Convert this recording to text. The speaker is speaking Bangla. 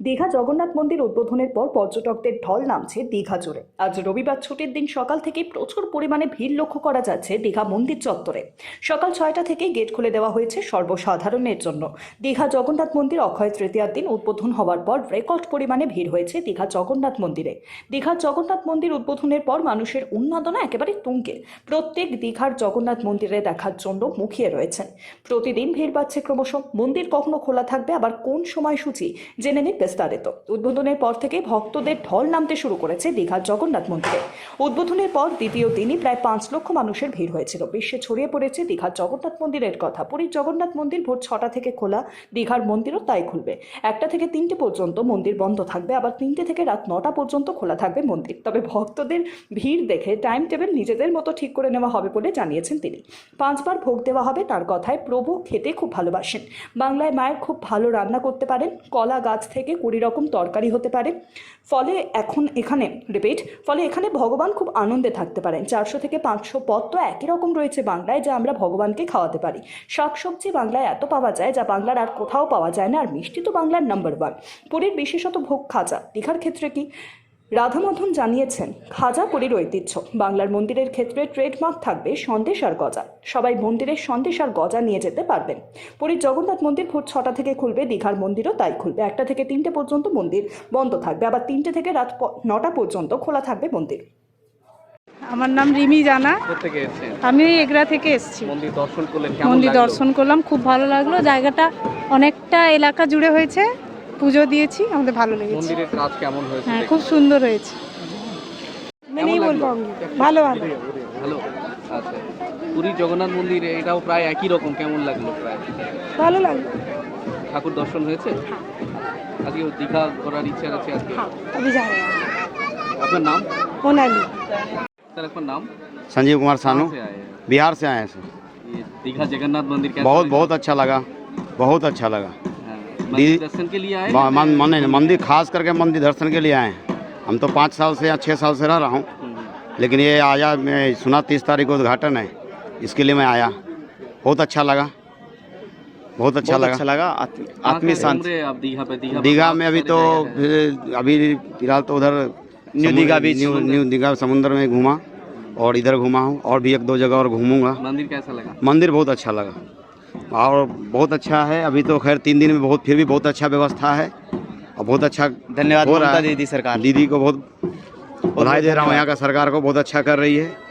দীঘা জগন্নাথ মন্দির উদ্বোধনের পর পর্যটকদের ঢল নামছে দীঘা জুড়ে। আজ রবিবার ছুটির দিন সকাল থেকেই প্রচুর পরিমাণে ভিড় লক্ষ্য করা যাচ্ছে দীঘা মন্দির চত্বরে। সকাল ছয়টা থেকেই গেট খুলে দেওয়া হয়েছে সর্বসাধারণের জন্য। দীঘা জগন্নাথ মন্দির অক্ষয় তৃতীয়ার দিন উদ্বোধন হওয়ার পর রেকর্ড পরিমাণে ভিড় হয়েছে দীঘা জগন্নাথ মন্দিরে। দীঘার জগন্নাথ মন্দির উদ্বোধনের পর মানুষের উন্মাদনা একেবারে তুঙ্গে। প্রত্যেক দীঘার জগন্নাথ মন্দিরে দেখার জন্য মুখিয়ে রয়েছেন। প্রতিদিন ভিড় বাড়ছে ক্রমশ। মন্দির কখনো খোলা থাকবে, আবার কোন সময়সূচি? জেনে নিন বিস্তারিত। উদ্বোধনের পর থেকে ভক্তদের ঢল নামতে শুরু করেছে দীঘার জগন্নাথ মন্দিরে। উদ্বোধনের পর দ্বিতীয় দিনই প্রায় পাঁচ লক্ষ মানুষের ভিড় হয়েছিল। বিশ্বে ছড়িয়ে পড়েছে দীঘার জগন্নাথ মন্দিরের কথা। পুরীর জগন্নাথ মন্দির ভোর ছটা থেকে খোলা। দীঘার মন্দিরও তাই খুলবে। একটা থেকে তিনটে পর্যন্ত মন্দির বন্ধ থাকবে। আবার তিনটে থেকে রাত নটা পর্যন্ত খোলা থাকবে মন্দির। তবে ভক্তদের ভিড় দেখে টাইম টেবিল নিজেদের মতো ঠিক করে নেওয়া হবে বলে জানিয়েছেন তিনি। পাঁচবার ভোগ দেওয়া হবে তার কথায় প্রভু খেতে খুব ভালোবাসেন। বাংলায় মায়ের খুব ভালো রান্না করতে পারেন। কলা গাছ থেকে কুড়ি রকম তরকারি হতে পারে। ফলে এখন এখানে রিপিট ফলে এখানে ভগবান খুব আনন্দে থাকতে পারেন। চারশো থেকে পাঁচশো পদ তো একই রকম রয়েছে বাংলায় যা আমরা ভগবানকে খাওয়াতে পারি। শাক সবজি বাংলায় এত পাওয়া যায় যা বাংলার আর কোথাও পাওয়া যায় না। আর মিষ্টি তো বাংলার নাম্বার ওয়ান পুরীর বিশেষত ভোগ খাজা। দীঘার ক্ষেত্রে কি? রাধামধন জানিয়েছেন খাজা পুরীর ঐতিহ্য। বাংলার মন্দিরের ক্ষেত্রে ট্রেডমার্ক থাকবে সন্দেশ আর গজা। সবাই মন্দিরের সন্দেশ আর গজা নিয়ে যেতে পারবেন। পুরীর জগন্নাথ মন্দির ভোর ছটা থেকে খুলবে দীঘার মন্দিরও তাই খুলবে। একটা থেকে তিনটে পর্যন্ত মন্দির বন্ধ থাকবে। আবার তিনটে থেকে রাত নটা পর্যন্ত খোলা থাকবে মন্দির। আমার নাম রিমি জানা। থেকে এসেছেন? আমি এগরা থেকে এসেছি। মন্দির দর্শন করলেন মন্দির দর্শন করলাম খুব ভালো লাগল। জায়গাটা অনেকটা এলাকা জুড়ে হয়েছে। পুজো দিয়েছি আমাদের ভালো লেগেছে মন্দিরের কাজ কেমন হয়েছে হ্যাঁ দেখে? খুব সুন্দর হয়েছে मैं কেমন नहीं बोल লাগলো? पाऊंगी ভালো ভালো ভালো আচ্ছা পুরী জগন্নাথ মন্দির এটাও প্রায় একই রকম কেমন লাগলো প্রায় ভালো লাগলো ঠাকুর দর্শন হয়েছে আজকে দীঘা করার ইচ্ছা আছে আজকে हाँ अभी जा रहे हैं আপনার নাম मोनाली স্যার আপনার नाम संजीव कुमार सानू कहाँ से आए हैं बिहार से आए हैं सर ये दीघा जगन्नाथ मंदिर कैसा बहुत लगा? बहुत अच्छा लगा बहुत अच्छा लगा मंदिर दर्शन के लिए आए मन- मन- मंदिर खास करके मंदिर दर्शन के लिए आए हैं। हम तो पाँच साल से या छः साल से रह रहा हूँ। हम्म, लेकिन ये आया मैं सुना तीस तारीख को उद्घाटन है। इसके लिए मैं आया। बहुत अच्छा लगा। बहुत अच्छा लगा। अच्छा लगा। आत्म- आत्मीय शांति। दीघा में अभी तो फिर- अभी फ़िलहाल तो उधर new Digha beach. New new Digha समुद्र में घूमा और इधर घूमा हूँ और भी एक दो जगह और घूमूँगा। मंदिर कैसा लगा? मंदिर बहुत अच्छा लगा। और बहुत अच्छा है। अभी तो खैर तीन दिन में बहुत फिर भी बहुत अच्छा व्यवस्था है और बहुत अच्छा धन्यवाद हो रहा है। दीदी सरकार। दीदी को बहुत बधाई दे रहा हूँ। यहाँ का सरकार को बहुत अच्छा कर रही है।